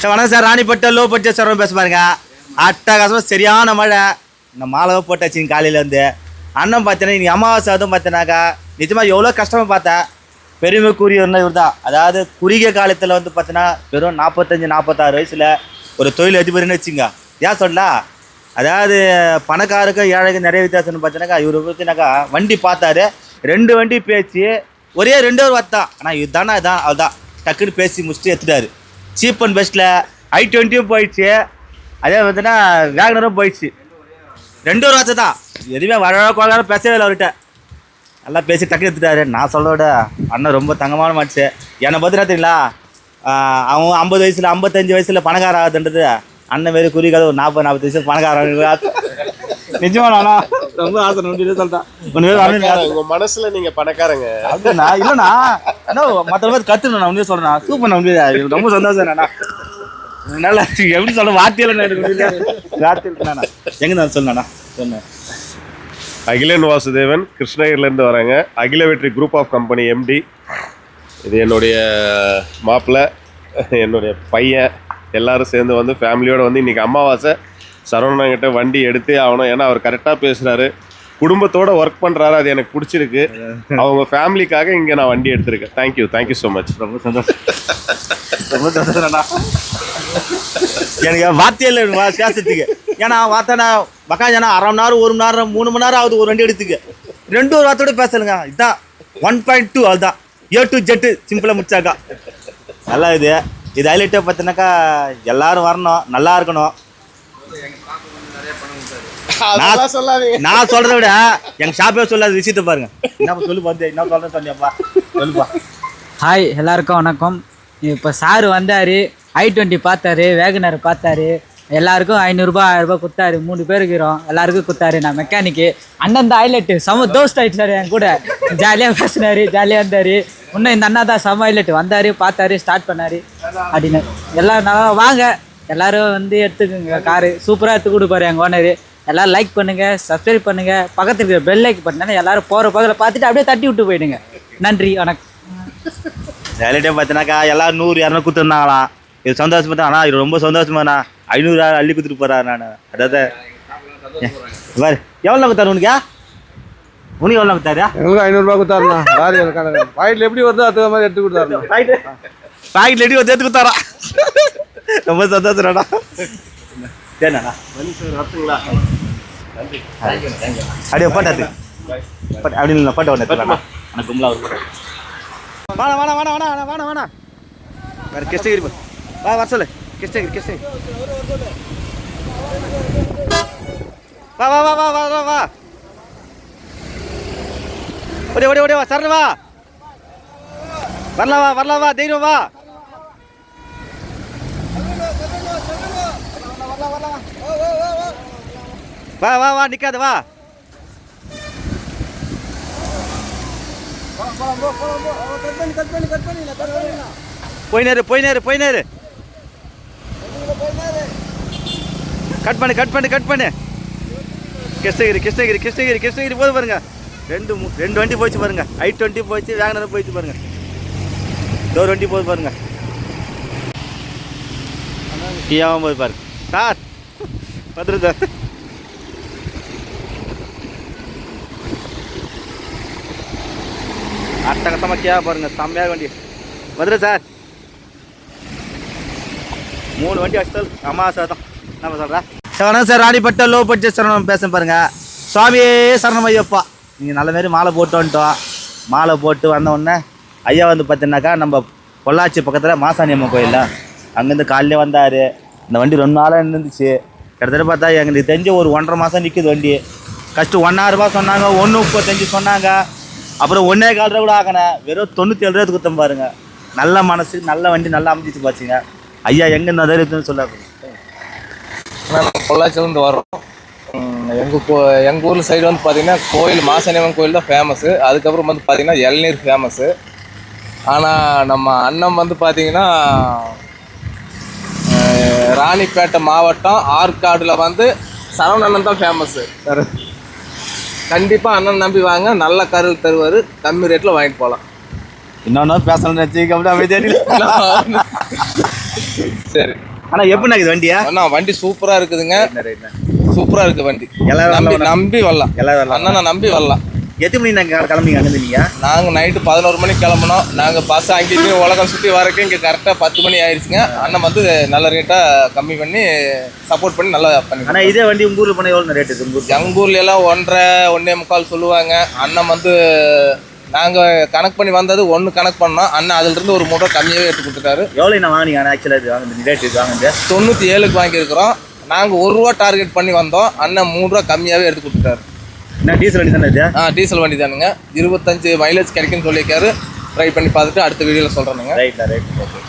Sir வணக்கம் sir. Ranipet low budget sir பேச பாருங்க. அட்டகாசமாக சரியான மழை. இந்த மாலை போட்டாச்சு காலையிலேருந்து அண்ணன் பார்த்தேன்னா இன்னைக்கு அமாவாசை அதுவும் பார்த்தேனாக்கா நிஜமாக எவ்வளோ கஷ்டமாக பார்த்தேன். பெருமைக்குரியவர்னா இவர் தான். அதாவது குறுகிய காலத்தில் வந்து பார்த்தீங்கன்னா வெறும் நாற்பத்தஞ்சு நாற்பத்தாறு வயசில் ஒரு தொழில் அதிபர்னு வச்சுங்க ஏன் சொல்லலாம் அதாவது பணக்காருக்கும் ஏழைக்கு நிறைய வித்தியாசம்னு பார்த்தீங்கன்னாக்கா இவர் பார்த்தீங்கன்னாக்கா வண்டி பார்த்தாரு. ரெண்டு வண்டி பேச்சு ஒரே ரெண்டு ஒரு வார்த்தை ஆனால் இதுதானா இதான் அதுதான் டக்குன்னு பேசி முடிச்சுட்டு எடுத்துட்டாரு. சீப் அண்ட் பெஸ்ட்டில் ஐ டுவெண்ட்டியும் போயிடுச்சு. அதே பார்த்தீங்கன்னா வேகனரும் போயிடுச்சு. ரெண்டு ஒரு தான் எதுவுமே வர குழந்தை பேசவே இல்லை அவர்கிட்ட. நல்லா பேசி டக்கு எடுத்துட்டாரு. நான் சொல்ல விட அண்ணன் ரொம்ப தங்கமான மாச்சு என்னை பற்றி ஆஹ் அவன் ஐம்பது வயசில் ஐம்பத்தஞ்சு வயசில் பணக்கார ஆகுதுன்றது அண்ணன் மாரி குறிக்காத ஒரு நாற்பது நாற்பது வயசு பணக்காரன் நிஜமா நானா? ரொம்ப ஆசை நம்பிட்டு சொல்லிட்டேன். மனசுல நீங்க பணக்காரங்க. அப்படிண்ணா இல்லைண்ணா. என்ன மற்ற பேர் கற்றுணும் நான் உண்மையாக சொல்கிறேன் சூப்பர் நான் உண்மையாக ரொம்ப சந்தோஷம் அண்ணா. நல்லா எப்படி சொல்ல வார்த்தையில் எனக்கு முடியல. நான் சொன்னேண்ணா சொன்னேன் அகிலன் வாசுதேவன் கிருஷ்ணகிரிலேருந்து வராங்க. அகில வெற்றி குரூப் ஆஃப் கம்பெனி எம்டி இது என்னுடைய மாப்பிள்ளை என்னுடைய பையன். எல்லாரும் சேர்ந்து வந்து ஃபேமிலியோடு வந்து இன்றைக்கி அமாவாசை. சரவணன் வண்டி எடுத்து ஆகணும். ஏன்னா அவர் கரெக்டாக பேசுறாரு. குடும்பத்தோட ஒர்க் பண்றாரு அது எனக்கு பிடிச்சிருக்கு. அவங்க ஃபேமிலிக்காக இங்க நான் வண்டி எடுத்திருக்கேன். தேங்க்யூ தேங்க்யூ ஸோ மச் ரொம்ப சந்தோஷம். ரொம்ப சந்தோஷம்டா எனக்கு வார்த்தையில் எனக்கு வா- பேசுறதுக்கு. ஏன்னா வார்த்தைனா பக்காஜானா அரை மணி நேரம் ஒரு மணி நேரம் மூணு மணி நேரம் ஆகுது ஒரு வண்டி எடுத்துக்கு. ரெண்டு ஒரு வார்த்தையோட பேசலுங்க. இதுதான் ஒன் பாயிண்ட் டூ அதுதான் ஏ டு ஜெட்டு சிம்பிளாக முடிச்சாக்கா. நல்லா இது. இது ஹைலைட்டாக பார்த்தீங்கன்னாக்கா எல்லாரும் வரணும். நல்லா இருக்கணும். அதெல்லாம் சொல்லாதீங்க. நான் சொல்றதை விட எங்க ஷாப்பே சொல்லாத விஷயத்த பாருங்க. என்ன சொல்லு வந்து என்ன சொல்றேன் சொன்னியாப்பா சொல்லுப்பா ஹாய் எல்லாருக்கும் வணக்கம். இப்போ சார் வந்தார் ஐ டுவெண்ட்டி பார்த்தாரு வேகனர் பார்த்தாரு. எல்லாருக்கும் ஐநூறுரூபா ஆயிரரூபா கொடுத்தாரு. மூணு பேர் இருக்கிறோம். எல்லாருக்கும் கொடுத்தாரு. நான் மெக்கானிக்கு அண்ணன் தான் ஹைலைட்டு செம தோஸ்ட் ஆயிடுச்சு சார் என் கூட. ஜாலியாக பேசினாரு ஜாலியாக இருந்தார். இன்னும் இந்த அண்ணா தான் செம ஹைலைட் வந்தார் பார்த்தாரு ஸ்டார்ட் பண்ணார். அப்படின்னு. எல்லாம் நல்லா வாங்க. எல்லாரும் வந்து எடுத்துக்கோங்க காரு சூப்பராக எடுத்து கொடுப்பாரு எங்கள் ஓனர் எல்லாரும் லைக் பண்ணுங்க சப்ஸ்கிரைப் பண்ணுங்க. பக்கத்துல இருக்கிற பெல் லைக் பண்ணா எல்லாரும் போகிற பக்கத்தில் பார்த்துட்டு அப்படியே தட்டி விட்டு போயிடுங்க. நன்றி வணக்கம். வேலையிட்டே பார்த்தீங்கன்னாக்கா எல்லாரும் நூறு இரநூறு கொடுத்துருந்தாங்களாம் இது சந்தோஷமா தான் ஆனால் இது ரொம்ப சந்தோஷமாண்ணா ஐநூறு அள்ளி கொடுத்துட்டு போறாரு நான். அதாவது பாரு எவ்வளோ கொடுத்தாரு உனக்கு? உனக்கு எவ்வளோ கொடுத்தாரு? எங்களுக்கு ஐநூறுரூபா கொடுத்தாருண்ணா. கணக்கு. பாக்கெட்டில் எப்படி வருதோ அதுக்கு மாதிரி எடுத்து கொடுத்தாருண்ணா. பாக்கெட்? ரெடி வந்து எடுத்து கொடுத்தாரா? ரொம்ப சந்தோஷம்டா சரிண்ணா அப்படியே போட்டாது அப்படி இல்லை போட்ட ஒன்று எடுத்துக்கலாம்? எனக்கு கும்பலா ஒரு வாணா வாணா வாணா வாணா வாணா வாணா வேறு கிருஷ்ணகிரி. வா வர சொல்லு. கிருஷ்ணகிரி கிருஷ்ணகிரி வா வா வா வா வா வா வா. ஓடி ஓடி ஓடி வா சரண வா. வரலாம் வா வரலாம் வா தைரியம் வா வா. வா வா நிக்காத வா. போயினாரு போயினாரு போயினாரு கட் பண்ணு கட் பண்ணு கட் பண்ணு. கிருஷ்ணகிரி கிருஷ்ணகிரி கிருஷ்ணகிரி கிருஷ்ணகிரி போது பாருங்க. ரெண்டு ரெண்டு வண்டி போச்சு பாருங்க. ஐ டுவெண்ட்டி போச்சு வேகனர் போயிடுச்சு பாருங்க. ஒரு வண்டி போகுது பாருங்க. டீயாவும் போது பாருங்க. சார் வந்துரு சார் அட்டகட்டமாக கேவா பாருங்கள் செம்மையாக வண்டி. வந்துடு சார். மூணு வண்டி அடிச்சல் சார் தான் என்ன சொல்கிறேன் வணக்கம் சார். ராணிப்பட்ட லோ பட்ஜெட் சரணம் பேச பாருங்கள் சுவாமியே சரணம் ஐயப்பா. நீங்கள் நல்ல மாரி மாலை போட்டு வந்துட்டோம். மாலை போட்டு வந்தவுடனே ஐயா வந்து பார்த்தீங்கன்னாக்கா நம்ம பொள்ளாச்சி பக்கத்தில் மாசாணி அம்மன் கோயில் அங்கேருந்து காலையிலே வந்தார். இந்த வண்டி ரெண்டு நாளாக இருந்துச்சு கிட்டத்தட்ட பார்த்தா எங்களுக்கு தெரிஞ்ச ஒரு ஒன்றரை மாதம் நிற்குது வண்டி. ஃபஸ்ட்டு ஒன்றாயிரம் ரூபாய் சொன்னாங்க ஒன்று முப்பத்தஞ்சு சொன்னாங்க. அப்புறம் ஒன்றே கால் ரூபா கூட ஆகினேன் வெறும் தொண்ணூற்றி ஏழு ரூபா கொடுத்தேன் பாருங்க. நல்ல மனசு நல்ல வண்டி நல்லா அமைஞ்சிச்சு பாச்சுங்க ஐயா எங்கேருந்து தைரியத்துன்னு சொல்ல பொள்ளாச்சிலேருந்து வரோம் எங்கள் கோ எங்கள் ஊரில் சைடு வந்து பார்த்தீங்கன்னா கோயில் மாசாணியம்மன் கோயில் தான் ஃபேமஸ்ஸு அதுக்கப்புறம் வந்து பார்த்தீங்கன்னா இளநீர் ஃபேமஸ்ஸு ஆனால் நம்ம அண்ணன் வந்து பார்த்தீங்கன்னா ராணிப்பேட்டை மாவட்டம் ஆற்காடில் வந்து சரவணன் தான் ஃபேமஸ்ஸு கண்டிப்பாக அண்ணன் நம்பி வாங்க. நல்ல கருள் தருவார். கம்மி ரேட்டில் வாங்கிட்டு போகலாம் இன்னொன்று பேசணும்னு வச்சுக்க அப்படியே அமைதியாக சரி. ஆனால் எப்படிண்ணா இது வண்டியா? அண்ணா வண்டி சூப்பரா இருக்குதுங்க. சூப்பரா இருக்கு வண்டி. எல்லாரும் நம்பி வரலாம். நம்பி வரலாம். எல்லாரும் வரலாம். அண்ணனை நம்பி வரலாம். எத்தனை மணி நாங்கள் கிளம்புனீங்க அங்கே நீங்க நாங்கள் நைட்டு பதினோரு மணிக்கு கிளம்புனோம். நாங்கள் பஸ் அங்கேயும் உலகம் சுற்றி வரக்கு இங்கே கரெக்டாக பத்து மணி ஆயிடுச்சுங்க அண்ணன் வந்து நல்ல ரேட்டாக கம்மி பண்ணி சப்போர்ட் பண்ணி நல்லா பண்ணி ஆனால் இதே வண்டி உங்கள் ஊரில் போனால் எவ்வளோ ரேட் இருக்குது ஊர் எங்கள் ஊர்ல எல்லாம் ஒன்றரை ஒன்றே முக்கால் சொல்லுவாங்க. அண்ணன் வந்து நாங்கள் கணக்கு பண்ணி வந்தது ஒன்று கணக்கு பண்ணோம். அண்ணன் அதுலேருந்து ஒரு மூட்டை கம்மியாகவே எடுத்து கொடுத்துட்டாரு. எவ்வளோ நான் வாங்கினீங்க ஆனால் ஆக்சுவலாக இது வாங்குது ரேட் இது வாங்குது தொண்ணூற்றி ஏழுக்கு வாங்கியிருக்கிறோம். நாங்கள் ஒரு ரூபா டார்கெட் பண்ணி வந்தோம். அண்ணன் மூணு ரூபா கம்மியாகவே எடுத்து கொடுத்துட்டாரு. என்ன டீசல் வண்டி தானே இது? ஆ டீசல் வண்டி தானுங்க. இருபத்தஞ்சு மைலேஜ் கிடைக்குன்னு சொல்லியிருக்காரு. ட்ரை பண்ணி பார்த்துட்டு அடுத்த வீடியோவில் சொல்கிறேனுங்க ரைட்ண்ணா ரைட் ஓகே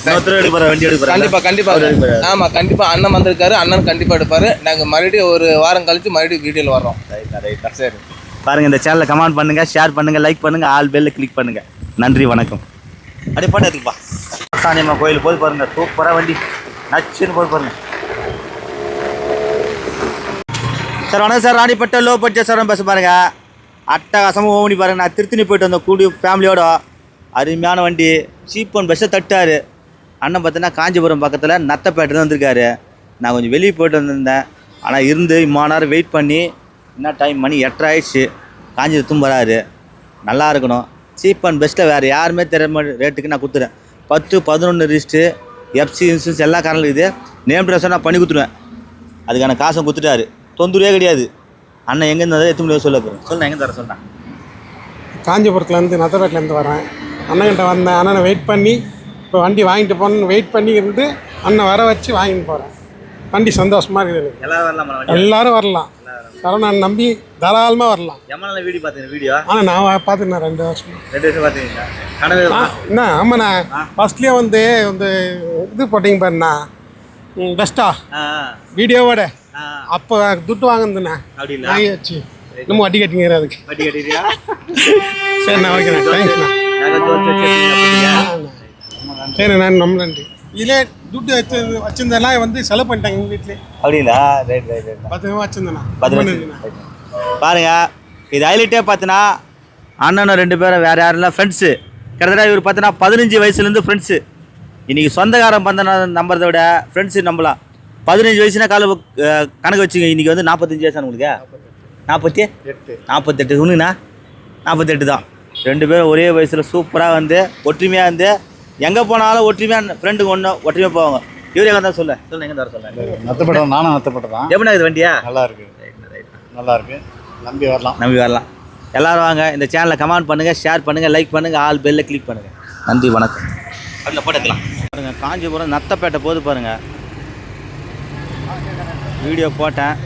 இன்னொருத்தர் போகிற வண்டி எடுக்க போகிறேன் கண்டிப்பா கண்டிப்பா. ஆமா கண்டிப்பா. அண்ணன் வந்திருக்காரு. அண்ணன் கண்டிப்பா எடுப்பாரு. நாங்க மறுபடியும் ஒரு வாரம் கழிச்சு மறுபடியும் வீடியோல வர்றோம். ரைட்ண்ணா ரைட்ண்ணா சரி. பாருங்க இந்த சேனலை கமெண்ட் பண்ணுங்க ஷேர் பண்ணுங்க லைக் பண்ணுங்க ஆல் பெல்ல கிளிக் பண்ணுங்க. நன்றி வணக்கம். அப்படியே பாட்டு எடுத்துப்பா சாணியம்மா கோயில் போய் பாருங்க. சூப்பரா வண்டி. நச்சுன்னு போய் பாருங்க. சார் வணக்கம் sir. Ranipet low budget sir. Bus பாருங்க அட்டகாசமாக பண்ணி பாருங்க. நான் திருத்தணி போயிட்டு வந்தேன் கூடி ஃபேமிலியோட அருமையான வண்டி. சீப் அண்ட் பஸ்ஸை தட்டார். அண்ணன் பார்த்தீங்கன்னா காஞ்சிபுரம் பக்கத்தில் நத்தப்பேட்டில் வந்திருக்காரு. நான் கொஞ்சம் வெளியே போயிட்டு வந்திருந்தேன். ஆனால் இருந்து இம்மான நேரம் வெயிட் பண்ணி என்ன டைம் மணி எட்டரை ஆயிடுச்சு. காஞ்சிபுரத்தும் வராரு. நல்லா இருக்கணும். சீப் அண்ட் பெஸ்ட்டில் வேறு யாருமே திறமை ரேட்டுக்கு நான் கொடுத்துறேன். பத்து பதினொன்று ரிஸ்ட்டு எஃப்சி இன்சூரன்ஸ் எல்லா காரணம் இருக்குது நேம் ட்ரெஸ்ஸை நான் பண்ணி கொடுத்துருவேன். அதுக்கான காசும் கொடுத்துட்டாரு. தொந்தரவே கிடையாது. அண்ணன் எங்கே இருந்தாலும் எத்தனை மணி சொல்ல போகிறேன் சொல்ல எங்கே தர சொன்னேன் காஞ்சிபுரத்துலேருந்து நத்தப்பேட்டிலேருந்து வரேன். அண்ணன்கிட்ட வந்தேன். அண்ணனை வெயிட் பண்ணி இப்போ வண்டி வாங்கிட்டு போகணுன்னு வெயிட் பண்ணி இருந்து அண்ணன் வர வச்சு வாங்கிட்டு போகிறேன் வண்டி சந்தோஷமாக இருக்குது எனக்கு. எல்லாரும் வரலாமா சரவணன் நம்பி தாராளமாக வரலாம். எவ்வளோ வீடியோ பார்த்தீங்க வீடியோ? ஆனால் நான் பார்த்துருந்தேன் ரெண்டு வருஷம். ரெண்டு வருஷம் ஆ என்ன ஆமாண்ணா. ஃபஸ்ட்லேயே வந்து இந்த இது போட்டிங்க பாருண்ணா. பெஸ்ட்டா வீடியோவோட. அப்போ துட்டு வாங்குதுண்ணா அப்படி இல்லை வாங்கி வச்சு. இன்னும் வட்டி கட்டிங்கிற அதுக்கு. வட்டி கட்டிடுறியா சரிண்ணா ஓகேண்ணா தேங்க்ஸ்ண்ணா நாங்கள் தோற்று வச்சுருக்கீங்க சரி நான் நம்ம நன்றி. இதிலே துட்டு வச்சு வச்சிருந்தெல்லாம் வந்து செலவு பண்ணிட்டாங்க எங்கள் வீட்டிலே அப்படிங்களா? Right right right. பத்திரமா வச்சிருந்தேண்ணா. பத்திரம் ரொம்ப வச்சு- நன்றிண்ணா. பாருங்க இது ஹைலைட்டே பார்த்தீங்கன்னா அண்ணனும் ரெண்டு பேரும் வேறு யாரும் இல்லை ஃப்ரெண்ட்ஸு கிட்டத்தட்ட இவர் பார்த்தீங்கன்னா பதினஞ்சு வயசுலேருந்து ஃப்ரெண்ட்ஸு இன்றைக்கி சொந்தக்காரன் பந்தன நம்புறதை விட ஃப்ரெண்ட்ஸு நம்பலாம். பதினஞ்சு வயசுனா கால கணக்கு வச்சுங்க இன்றைக்கி வந்து நாற்பத்தஞ்சு வயசு உங்களுக்கு நாற்பத்தி நாற்பத்தெட்டு உண்ணுண்ணா நாற்பத்தெட்டு தான். ரெண்டு பேரும் ஒரே வயசில் சூப்பராக வந்து ஒற்றுமையாக வந்து எங்கே போனாலும் ஒற்றுமையாக ஃப்ரெண்டுக்கு ஒன்று ஒற்றுமையாக போவாங்க. இவர் எங்கே தான் சொல்ல. சொல்ல எங்கே தர சொல்ல. நத்தப்படம் நானும் நத்தப்படம் தான் எப்படின்னா இது வண்டியா? நல்லா இருக்கு நல்லா இருக்கு நம்பி வரலாம். நம்பி வரலாம். எல்லாரும் வாங்க. இந்த சேனலை கமெண்ட் பண்ணுங்க ஷேர் பண்ணுங்க லைக் பண்ணுங்க ஆல் பெல்ல கிளிக் பண்ணுங்க. நன்றி வணக்கம். அதில் போட்டுக்கலாம் பாருங்க காஞ்சிபுரம் நத்தப்பேட்டை போது பாருங்க. வீடியோ போட்டேன்.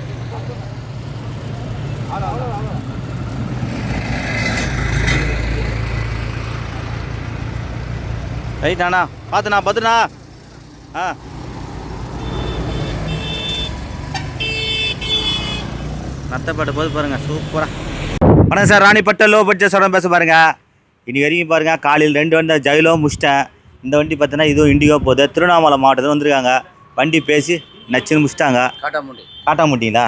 ரைட் அண்ணா பார்த்துண்ணா பார்த்துண்ணா ஆ. நத்தப்பேட்டை போது பாருங்க சூப்பராக வணக்கம் சார் ராணிப்பட்ட லோ பட்ஜெட் சொல்ல பேச பாருங்க. இனி வரைக்கும் பாருங்க காலையில் ரெண்டு வந்த ஜெயிலோ முடிச்சிட்டேன் இந்த வண்டி பார்த்தீங்கன்னா இதுவும் இண்டிகோ போகுது. திருவண்ணாமலை மாவட்டத்தில் வந்திருக்காங்க. வண்டி பேசி நச்சுன்னு முடிச்சிட்டாங்க. காட்டாமுண்டி. காட்டாமுட்டிங்களா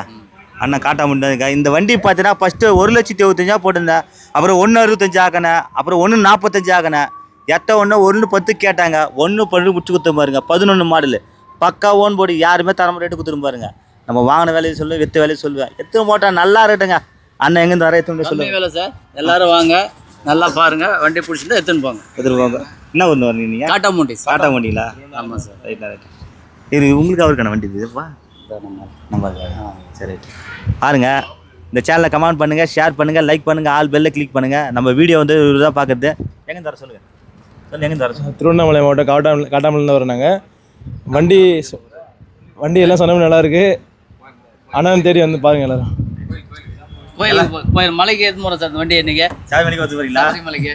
அண்ணா காட்டாமுட்டிங்க இந்த வண்டி பார்த்தீங்கன்னா ஃபஸ்ட்டு ஒரு லட்சத்தி இருபத்தஞ்சா போட்டிருந்தேன். அப்புறம் ஒன்று அறுபத்தஞ்சு ஆக்கினேன். அப்புறம் ஒன்று நாற்பத்தஞ்சு ஆக்கினேன். எட்ட ஒன்று ஒன்று பத்து கேட்டாங்க. ஒன்று பண்ணி முடிச்சு கொடுத்து பாருங்க. பதினொன்று மாடலு பக்கா ஓன் போடி யாருமே தரமா ரேட்டு கொடுத்துரும் பாருங்க. நம்ம வாங்கின வேலையை சொல்லுவேன் வித்த வேலையை சொல்லுவேன். எத்தனை போட்டா நல்லா ரேட்டுங்க அண்ணன் எங்கேருந்து வர எத்தனை சொல்லுவேன் வேலை சார். எல்லாரும் வாங்க. நல்லா பாருங்க. வண்டி பிடிச்சிட்டு எடுத்துன்னு போங்க. எடுத்துட்டு போங்க. என்ன ஒன்று வரீங்க நீங்கள் காட்டாமுண்டி சார் காட்டாமுட்டிங்களா ஆமாம் சார். ரைட்டா ரைட் இது உங்களுக்கு அவருக்கான வண்டி இதுப்பா நம்ம சரி ரைட் பாருங்க இந்த சேனலை கமெண்ட் பண்ணுங்க ஷேர் பண்ணுங்க லைக் பண்ணுங்க ஆல் பெல்ல கிளிக் பண்ணுங்க. நம்ம வீடியோ வந்து இவர் தான் பார்க்குறது எங்க தர சொல்லுங்க? சொல்லு எங்க தர திருவண்ணாமலை மாவட்டம் காட்டாமல் காட்டாமலேருந்து வரோம் நாங்கள் வண்டி சொ- வண்டி எல்லாம் சொன்ன நல்லா இருக்கு. அண்ணன் தேடி வந்து பாருங்க எல்லாரும். கோயில் கோயில் மலைக்கு ஏற்று போகிறோம் சார் வண்டி இன்னைக்கு. சபரிமலைக்கு வந்து வரீங்களா மலைக்கு.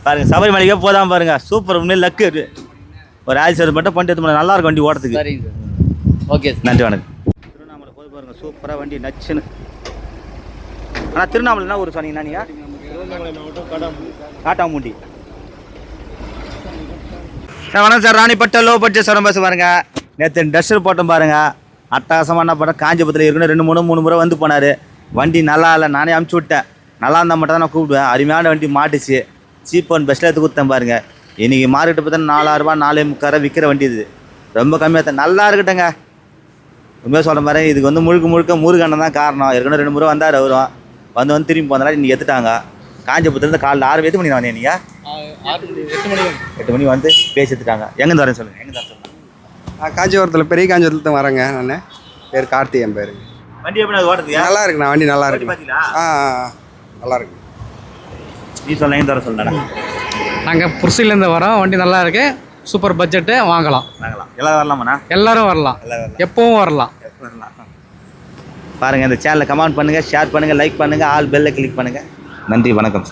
ரைட் ரைட் பாருங்க சபரிமலைக்கே போதாம பாருங்க. சூப்பர் உண்மையில லக்கு ஒரு சர்வீஸ் மட்டும் பண்ணிட்டு எடுத்து நல்லா இருக்கும் வண்டி ஓடுறதுக்கு சரிங்க சார். ஓகே சார் நன்றி வணக்கம். திருவண்ணாமலை போய் பாருங்க சூப்பராக வண்டி நச்சுன்னு. ஆனால் திருவண்ணாமலைனா ஒரு சொன்னீங்கன்னா நீங்கள் காட்டாமூண்டி சார் வணக்கம் சார் ராணிப்பட்ட லோ பட்ஜெட் சரம் பஸ் பாருங்க. நேற்று டஸ்டர் போட்டோம் பாருங்க. அட்டகாசமாக என்ன பண்ணேன் காஞ்சிபுரத்தில் இருக்கணும் ரெண்டு மூணு மூணு முறை வந்து போனார். வண்டி நல்லா இல்லை நானே அமுச்சு விட்டேன். நல்லா இருந்தால் மட்டும் தான் நான் கூப்பிடுவேன். அருமையான வண்டி மாட்டுச்சு. சீப் அண்ட் பெஸ்ட்டில் எடுத்து கொடுத்தேன் பாருங்க. இன்னைக்கு மார்க்கெட்டு பார்த்தா நாலாயிரம் ரூபாய் நாலே முக்காயிரம் விற்கிற வண்டி இது. ரொம்ப கம்மியாக தான். நல்லா இருக்கட்டுங்க உண்மையாக சொல்கிற மாதிரி இதுக்கு வந்து முழுக்க முழுக்க முருகண்ணன் தான் காரணம். ஏற்கனவே ரெண்டு முறை வந்தார் அவரும் வந்து வந்து திரும்பி போனாலும் இன்னைக்கு எடுத்துட்டாங்க. காஞ்சிபுரத்துலேருந்து காலைல ஆறு எட்டு மணி வந்தேன் நீங்கள் எட்டு மணி. வந்து பேசி எடுத்துட்டாங்க எங்கேருந்து வரேன்னு சொல்லுங்கள் எங்கே சொல்லுங்கள் நான் காஞ்சிபுரத்தில் பெரிய காஞ்சிபுரத்தில் தான் வரேங்க நான். பேர் கார்த்தி என் பேர். வண்டி எப்படி அது ஓட்டுறதுயா நல்லா இருக்குண்ணா வண்டி நல்லா இருக்கு. பார்த்தீங்களா ஆ ஆ, ஆ. நல்லா இருக்கு. நீ சொல்ல தர சொல்லடா நாங்கள் புருசிலேருந்து வரோம். வண்டி நல்லா இருக்கு. சூப்பர் பட்ஜெட்டு வாங்கலாம். வாங்கலாம். எல்லாம் வரலாமாண்ணா? எல்லாரும் வரலாம். எப்பவும் வரலாம். பாருங்கள் இந்த சேனலை கமெண்ட் பண்ணுங்கள் ஷேர் பண்ணுங்கள் லைக் பண்ணுங்கள் ஆல் பெல்லை கிளிக் பண்ணுங்கள் நன்றி வணக்கம்.